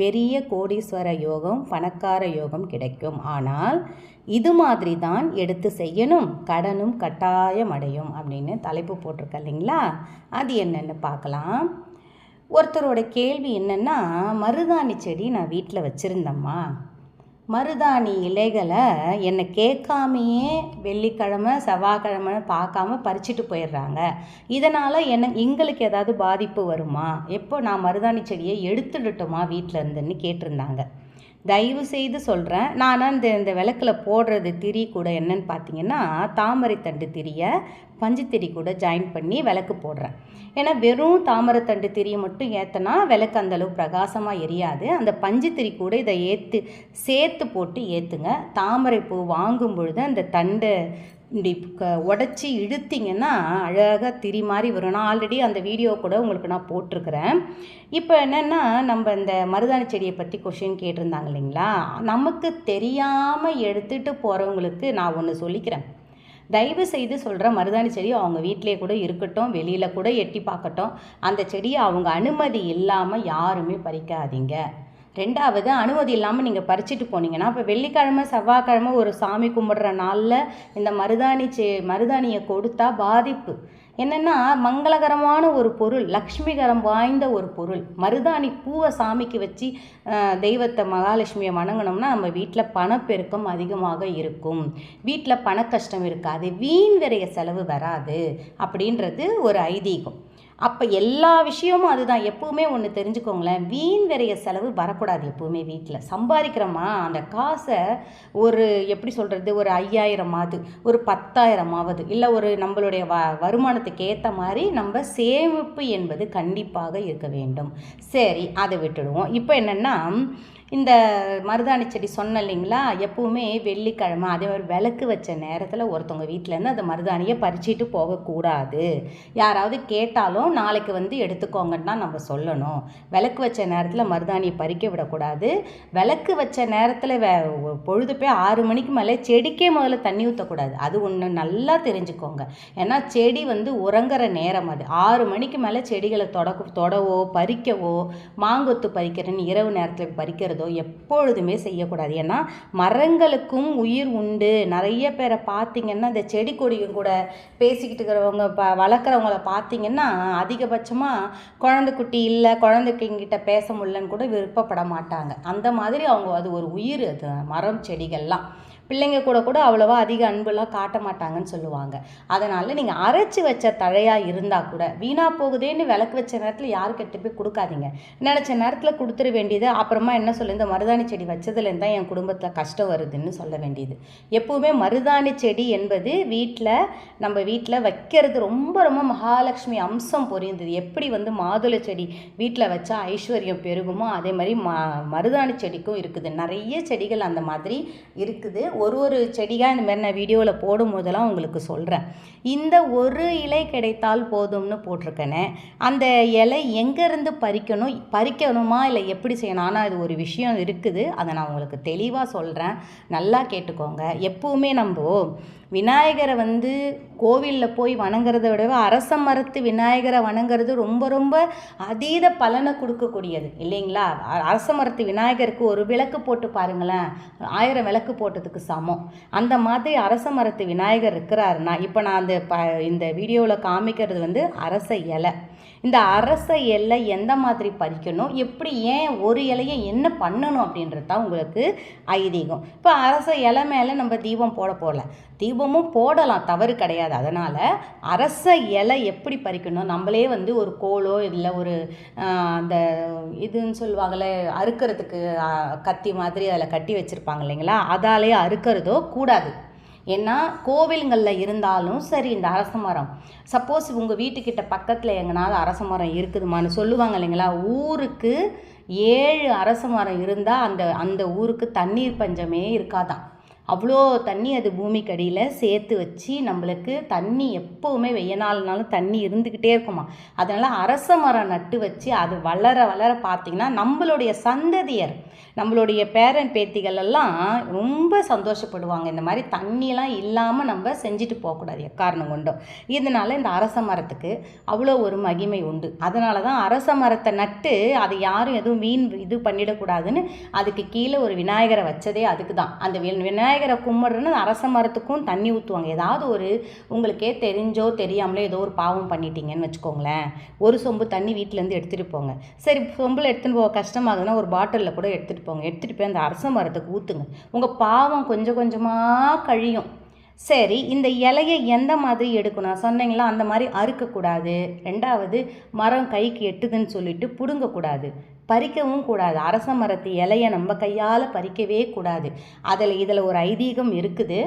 பெரிய கோடீஸ்வர யோகம் பணக்கார யோகம் கிடைக்கும். ஆனால் இது மாதிரி தான் எடுத்து செய்யணும். கடனும் கட்டாயம் அடையும் அப்படின்னு தலைப்பு போட்டிருக்க இல்லைங்களா? அது என்னென்னு பார்க்கலாம். ஒருத்தரோட கேள்வி என்னென்னா மருதாணி செடி நான் வீட்டில் வச்சுருந்தேம்மா. மருதாணி இலைகளை என்னை கேட்காமையே வெள்ளிக்கிழமை செவ்வாய்க்கிழமை பார்க்காம பறிச்சுட்டு போயிடுறாங்க. இதனால் என்ன எங்களுக்கு ஏதாவது பாதிப்பு வருமா? எப்போ நான் மருதாணி செடியை எடுத்துடட்டுமா வீட்டில் இருந்துன்னு கேட்டிருந்தாங்க. தயவு செய்து சொல்கிறேன் நான் இந்த இந்த விளக்கில் போடுறது திரி கூட என்னன்னு பார்த்தீங்கன்னா தாமரைத்தண்டு திரியை பஞ்சுத்திரி கூட ஜாயின் பண்ணி விளக்கு போடுறேன். ஏன்னா வெறும் தாமரைத்தண்டு திரியை மட்டும் ஏற்றினா விளக்கு அந்தளவு பிரகாசமாக எரியாது. அந்த பஞ்சுத்திரி கூட இதை ஏற்று சேர்த்து போட்டு ஏற்றுங்க தாமரை பூ வாங்கும் பொழுது அந்த தண்டை இப்படி க உடச்சி இழுத்திங்கன்னா அழகாக திரி மாதிரி வரும். நான் ஆல்ரெடி அந்த வீடியோ கூட உங்களுக்கு நான் போட்டிருக்கிறேன். இப்போ என்னென்னா நம்ம இந்த மருதாணி செடியை பற்றி கொஷின் கேட்டிருந்தாங்க இல்லைங்களா? நமக்கு தெரியாமல் எடுத்துகிட்டு போகிறவங்களுக்கு நான் ஒன்று சொல்லிக்கிறேன். தயவு செய்து சொல்கிற மருதாணி செடி அவங்க வீட்டிலே கூட இருக்கட்டும் வெளியில் கூட எட்டி பார்க்கட்டும். அந்த செடியை அவங்க அனுமதி இல்லாமல் யாருமே பறிக்காதீங்க. ரெண்டாவது அனுமதி இல்லாமல் நீங்கள் பறிச்சுட்டு போனீங்கன்னா இப்போ வெள்ளிக்கிழமை செவ்வாய்க்கிழமை ஒரு சாமி கும்பிட்ற நாளில் இந்த மருதாணி செ மருதாணியை கொடுத்தா பாதிப்பு. என்னென்னா மங்களகரமான ஒரு பொருள் லக்ஷ்மிகரம் வாய்ந்த ஒரு பொருள். மருதாணி பூவை சாமிக்கு வச்சு தெய்வத்தை மகாலட்சுமியை வணங்கினோம்னா நம்ம வீட்டில் பணப்பெருக்கம் அதிகமாக இருக்கும். வீட்டில் பண கஷ்டம் இருக்காது வீண் விரைய செலவு வராது அப்படின்றது ஒரு ஐதீகம். அப்போ எல்லா விஷயமும் அதுதான். எப்பவுமே ஒன்று தெரிஞ்சுக்கோங்களேன். வீண் விரைய செலவு வரக்கூடாது எப்பவுமே வீட்டில் சம்பாதிக்கிறோமா? அந்த காசை ஒரு எப்படி சொல்கிறது ஒரு ஐயாயிரமாவது ஒரு பத்தாயிரமாவது இல்லை ஒரு நம்மளுடைய வ வருமானத்துக்கு ஏற்ற மாதிரி நம்ம சேமிப்பு என்பது கண்டிப்பாக இருக்க வேண்டும். சரி அதை விட்டுடுவோம். இப்போ என்னென்னா இந்த மருதாணி செடி சொன்ன இல்லைங்களா? எப்பவுமே வெள்ளிக்கிழமை அதே மாதிரி விளக்கு வச்ச நேரத்தில் ஒருத்தவங்க வீட்டிலேருந்து அந்த மருதாணியை பறிச்சிட்டு போகக்கூடாது யாராவது கேட்டாலும் நாளைக்கு வந்து எடுத்துக்கோங்கன்னு தான் நம்ம சொல்லணும். விளக்கு வச்ச நேரத்தில் மருதாணியை பறிக்க விடக்கூடாது. விளக்கு வச்ச நேரத்தில் வே பொழுது போய் ஆறு மணிக்கு மேலே செடிக்கே முதல்ல தண்ணி ஊற்றக்கூடாது அது ஒன்று நல்லா தெரிஞ்சுக்கோங்க. ஏன்னா செடி வந்து உறங்குற நேரம் அது. ஆறு மணிக்கு மேலே செடிகளை தொட தொடவோ பறிக்கவோ மாங்கொத்து பறிக்கிறேன்னு இரவு நேரத்தில் பறிக்கிறதோ எப்பொழுதுமே செய்யக்கூடாது. ஏன்னா மரங்களுக்கும் உயிர் உண்டு. நிறைய பேரை பார்த்தீங்கன்னா இந்த செடி கொடியும் கூட பேசிக்கிட்டு இருக்கிறவங்க ப வளர்க்குறவங்கள பார்த்தீங்கன்னா அதிகபட்சமாக குழந்தை குட்டி இல்லை குழந்தைக்கிட்ட பேச முடியலன்னு கூட விருப்பப்பட மாட்டாங்க. அந்த மாதிரி அவங்க அது ஒரு உயிர் அது மரம் செடிகள்லாம். பிள்ளைங்க கூட கூட அவ்வளோவா அதிக அன்புலாம் காட்ட மாட்டாங்கன்னு சொல்லுவாங்க. அதனால் நீங்கள் அரைச்சி வச்ச தழையாக இருந்தால் கூட வீணாக போகுதேன்னு விளக்கு வச்ச நேரத்தில் யாரும் கெட்டு போய் கொடுக்காதீங்க. நினச்ச நேரத்தில் கொடுத்துட வேண்டியது அப்புறமா என்ன சொல்லு இந்த மருதாணி செடி வச்சதுலேருந்து தான் என் குடும்பத்தில் கஷ்டம் வருதுன்னு சொல்ல வேண்டியது. எப்போவுமே மருதாணி செடி என்பது வீட்டில் நம்ம வீட்டில் வைக்கிறது ரொம்ப ரொம்ப மகாலட்சுமி அம்சம் பொரிந்தது. எப்படி வந்து மாதுளை செடி வீட்டில் வச்சா ஐஸ்வர்யம் பெருகுமோ அதே மாதிரி ம மருதாணி செடிக்கும் இருக்குது. நிறைய செடிகள் அந்த மாதிரி இருக்குது. ஒரு ஒரு செடியாக இந்த மாதிரி நான் வீடியோவில் போடும் போதெல்லாம் உங்களுக்கு சொல்கிறேன் இந்த ஒரு இலை கிடைத்தால் போதும்னு போட்டிருக்கேனே அந்த இலை எங்கேருந்து பறிக்கணும் பறிக்கணுமா இல்லை எப்படி செய்யணும்? ஆனால் அது ஒரு விஷயம் இருக்குது. அதை நான் உங்களுக்கு தெளிவாக சொல்கிறேன் நல்லா கேட்டுக்கோங்க. எப்பவுமே நம்ம விநாயகரை வந்து கோவிலில் போய் வணங்குறத விடவே அரச மரத்து விநாயகரை வணங்குறது ரொம்ப ரொம்ப அதீத பலனை கொடுக்கக்கூடியது. இல்லைங்களா? அரச மரத்து விநாயகருக்கு ஒரு விளக்கு போட்டு பாருங்களேன். ஆயிரம் விளக்கு போட்டதுக்கு சமம். அந்த மாதிரி அரச மரத்து விநாயகர் இருக்கிறாருன்னா இப்போ நான் அந்த ப இந்த வீடியோவில் காமிக்கிறது வந்து அரச இலை. இந்த அரச இலை எந்த மாதிரி பறிக்கணும்? எப்படி ஏன் ஒரு இலையை என்ன பண்ணணும் அப்படின்றது தான் உங்களுக்கு ஐதீகம். இப்போ அரச இலை மேலே நம்ம தீபம் போட போகல தீபமும் போடலாம் தவறு கிடையாது. அதனால் அரச இலை எப்படி பறிக்கணும்? நம்மளே வந்து ஒரு கோலோ இல்லை ஒரு அந்த இதுன்னு சொல்லுவாங்களே அறுக்கிறதுக்கு கத்தி மாதிரி அதில் கட்டி வச்சுருப்பாங்க இல்லைங்களா? அதாலே அறுக்கிறதோ கூடாது. ஏன்னா கோவில்களில் இருந்தாலும் சரி இந்த அரச மரம். சப்போஸ் உங்கள் வீட்டுக்கிட்ட பக்கத்தில் எங்கனாவது அரச மரம் இருக்குதுமான்னு சொல்லுவாங்க இல்லைங்களா? ஊருக்கு ஏழு அரச மரம் இருந்தால் அந்த அந்த ஊருக்கு தண்ணீர் பஞ்சமே இருக்காதான் அவ்வளோ தண்ணி அது பூமிக்கு அடியில் சேர்த்து வச்சு நம்மளுக்கு தண்ணி எப்போவுமே வெய்ய நாள்னாலும் தண்ணி இருந்துக்கிட்டே இருக்குமா? அதனால் அரச மரம் நட்டு வச்சு அது வளர வளர பார்த்திங்கன்னா நம்மளுடைய சந்ததியர் நம்மளுடைய பேரன் பேத்திகள் எல்லாம் ரொம்ப சந்தோஷப்படுவாங்க. இந்த மாதிரி தண்ணியெலாம் இல்லாமல் நம்ம செஞ்சுட்டு போகக்கூடாது எக்காரணம் கொண்டும். இதனால் இந்த அரச மரத்துக்கு அவ்வளோ ஒரு மகிமை உண்டு. அதனால தான் அரச மரத்தை நட்டு அதை யாரும் எதுவும் வீண் இது பண்ணிடக்கூடாதுன்னு அதுக்கு கீழே ஒரு விநாயகரை வச்சதே அதுக்கு தான். அந்த வி- விநாயகரை கும்பிடுறன்னு அரச மரத்துக்கும் தண்ணி ஊற்றுவாங்க ஏதாவது ஒரு உங்களுக்கே தெரிஞ்சோ தெரியாமலோ ஏதோ ஒரு பாவம் பண்ணிட்டீங்கன்னு வச்சுக்கோங்களேன். ஒரு சொம்பு தண்ணி வீட்டிலேருந்து எடுத்துகிட்டு போங்க. சரி சொம்பில் எடுத்துகிட்டு போக கஷ்டமாகுதுன்னா ஒரு பாட்டிலில் கூட எடுத்துகிட்டு போங்க. எடுத்துகிட்டு போய் அந்த அரச மரத்துக்கு ஊற்றுங்க உங்கள் பாவம் கொஞ்சம் கொஞ்சமாக கழியும். சரி இந்த இலையை எந்த மாதிரி எடுக்கணும்? சொன்னீங்களா அந்த மாதிரி அறுக்கக்கூடாது. ரெண்டாவது மரம் கைக்கு எட்டுதுன்னு சொல்லிட்டு பிடுங்கக்கூடாது. பறிக்கவும் கூடாது. அரச மரத்து இலையை நம்ம கையால் பறிக்கவே கூடாது. அதில் இதில் ஒரு ஐதீகம் இருக்குது.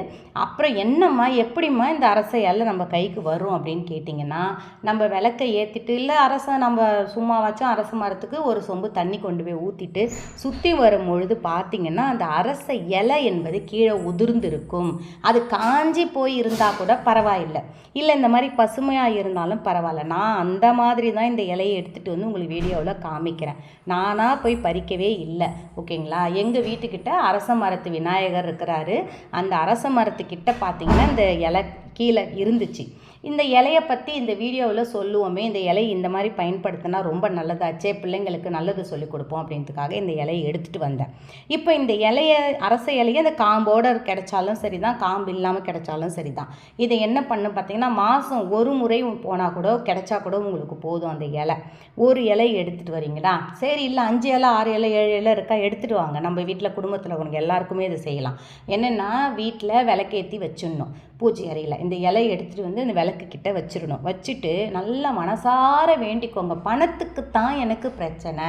அப்புறம் என்னம்மா எப்படிம்மா இந்த அரச இலை நம்ம கைக்கு வரும் அப்படின்னு கேட்டிங்கன்னா நம்ம விளக்கை ஏற்றிட்டு இல்லை அரச நம்ம சும்மா வச்சோம் அரச மரத்துக்கு ஒரு சொம்பு தண்ணி கொண்டு போய் ஊற்றிட்டு சுற்றி வரும் பொழுது பார்த்தீங்கன்னா அந்த அரச இலை என்பது கீழே உதிர்ந்திருக்கும். அது காஞ்சி போய் இருந்தால் கூட பரவாயில்லை. இல்லை இந்த மாதிரி பசுமையாக இருந்தாலும் பரவாயில்ல. நான் அந்த மாதிரி தான் இந்த இலையை எடுத்துகிட்டு வந்து உங்களுக்கு வீடியோவில் காமிக்கிறேன். நானாக போய் பறிக்கவே இல்லை. ஓகேங்களா? எங்கள் வீட்டுக்கிட்ட அரச மரத்து விநாயகர் இருக்கிறாரு. அந்த அரச மரத்துக்கிட்ட பார்த்தீங்கன்னா இந்த இலை கீழே இருந்துச்சு. இந்த இலையை பற்றி இந்த வீடியோவில் சொல்லுவோமே இந்த இலை இந்த மாதிரி பயன்படுத்தினா ரொம்ப நல்லதாச்சே பிள்ளைங்களுக்கு நல்லது சொல்லி கொடுப்போம் அப்படின்றதுக்காக இந்த இலையை எடுத்துகிட்டு வந்தேன். இப்போ இந்த இலையை அரச இலையை அந்த காம்போட கிடைச்சாலும் சரி தான் காம்பு இல்லாமல் கிடைச்சாலும் சரி தான் இதை என்ன பண்ணு பார்த்தீங்கன்னா மாதம் ஒரு முறை போனால் கூட கிடைச்சா கூட உங்களுக்கு போதும் அந்த இலை. ஒரு இலை எடுத்துகிட்டு வரீங்களா? சரி இல்லை அஞ்சு இலை ஆறு இலை ஏழு இலை இருக்கா எடுத்துகிட்டு வாங்க. நம்ம வீட்டில் குடும்பத்தில் உனக்கு எல்லாருக்குமே இதை செய்யலாம். என்னென்னா வீட்டில் விளக்கேற்றி வச்சிடணும். பூஜை அறையில். இந்த இலையை எடுத்துகிட்டு வந்து இந்த விளக்கு கிட்ட வச்சிடணும். வச்சுட்டு நல்லா மனசார வேண்டிக்கோங்க. பணத்துக்கு தான் எனக்கு பிரச்சனை.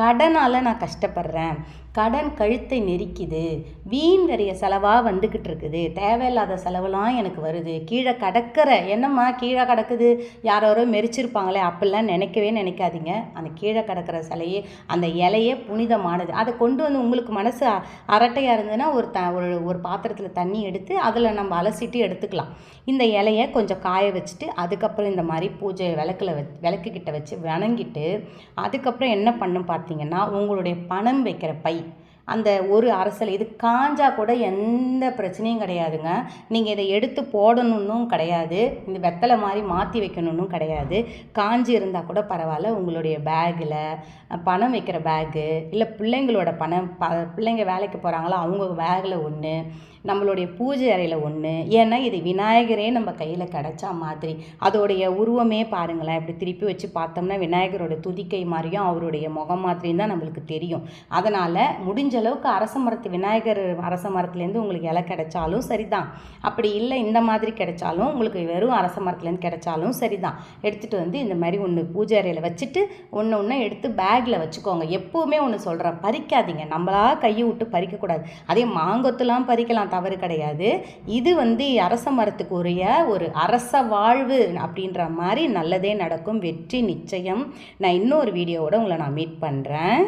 கடனால் நான் கஷ்டப்படுறேன். கடன் கழுத்தை நெரிக்குது. வீண் வரைய செலவாக வந்துக்கிட்டு இருக்குது. தேவையில்லாத செலவெல்லாம் எனக்கு வருது. கீழே கடக்கிற என்னம்மா கீழே கிடக்குது? யாரோ மெரிச்சிருப்பாங்களே அப்படிலாம் நினைக்கவே நினைக்காதீங்க. அந்த கீழே கிடக்கிற சிலையே அந்த இலையே புனிதமானது. அதை கொண்டு வந்து உங்களுக்கு மனசு அ- அரட்டையாக இருந்ததுன்னா ஒரு த ஒரு ஒரு பாத்திரத்தில் தண்ணி எடுத்து அதில் நம்ம அலசிட்டு எடுத்துக்கலாம். இந்த இலையை கொஞ்சம் காய வச்சுட்டு அதுக்கப்புறம் இந்த மாதிரி பூஜை விளக்கில் வச் விளக்குக்கிட்ட வச்சு வணங்கிட்டு அதுக்கப்புறம் என்ன பண்ணும் பார்த்து பார்த்தீங்கன்னா உங்களுடைய பணம் வைக்கிற பை. அந்த ஒரு அரசல் இது காஞ்சா கூட எந்த பிரச்சனையும் கிடையாதுங்க. நீங்கள் இதை எடுத்து போடணுன்னும் கிடையாது. இந்த வெத்தலை மாதிரி மாற்றி வைக்கணுன்னும் கிடையாது. காஞ்சி இருந்தால் கூட பரவாயில்ல. உங்களுடைய பேக்கில் பணம் வைக்கிற பேக்கு இல்லை பிள்ளைங்களோட பணம் ப பிள்ளைங்க வேலைக்கு போகிறாங்களோ அவங்க பேக்கில் ஒன்று நம்மளுடைய பூஜை அறையில் ஒன்று ஏன்னா இது விநாயகரே நம்ம கையில் கிடைச்சா மாதிரி. அதோடைய உருவமே பாருங்களேன். இப்படி திருப்பி வச்சு பார்த்தோம்னா விநாயகரோட துதிக்கை மாதிரியும் அவருடைய முகம் மாதிரியும் தான் நம்மளுக்கு தெரியும். அதனால் முடிஞ்ச அளவுக்கு அரச மரத்து விநாயகர் அரச மரத்துலேருந்து உங்களுக்கு இலை கிடைச்சாலும் சரிதான். அப்படி இல்லை இந்த மாதிரி கிடைச்சாலும் உங்களுக்கு வெறும் அரச மரத்துலேருந்து கிடைச்சாலும் சரிதான். எடுத்துகிட்டு வந்து இந்த மாதிரி ஒன்று பூஜை அறையில் வச்சுட்டு ஒன்று ஒன்று எடுத்து பேக்கில் வச்சுக்கோங்க. எப்போவுமே ஒன்று சொல்கிறேன் பறிக்காதீங்க. நம்மளா கையை விட்டு பறிக்கக்கூடாது. அதே மாங்கொத்துலாம் பறிக்கலாம். தவறு கிடையாது. இது வந்து அரச மரத்துக்கு உரிய ஒரு அரச வாழ்வு அப்படின்ற மாதிரி நல்லதே நடக்கும். வெற்றி நிச்சயம். நான் இன்னொரு வீடியோவோட உங்களை நான் மீட் பண்ணுறேன்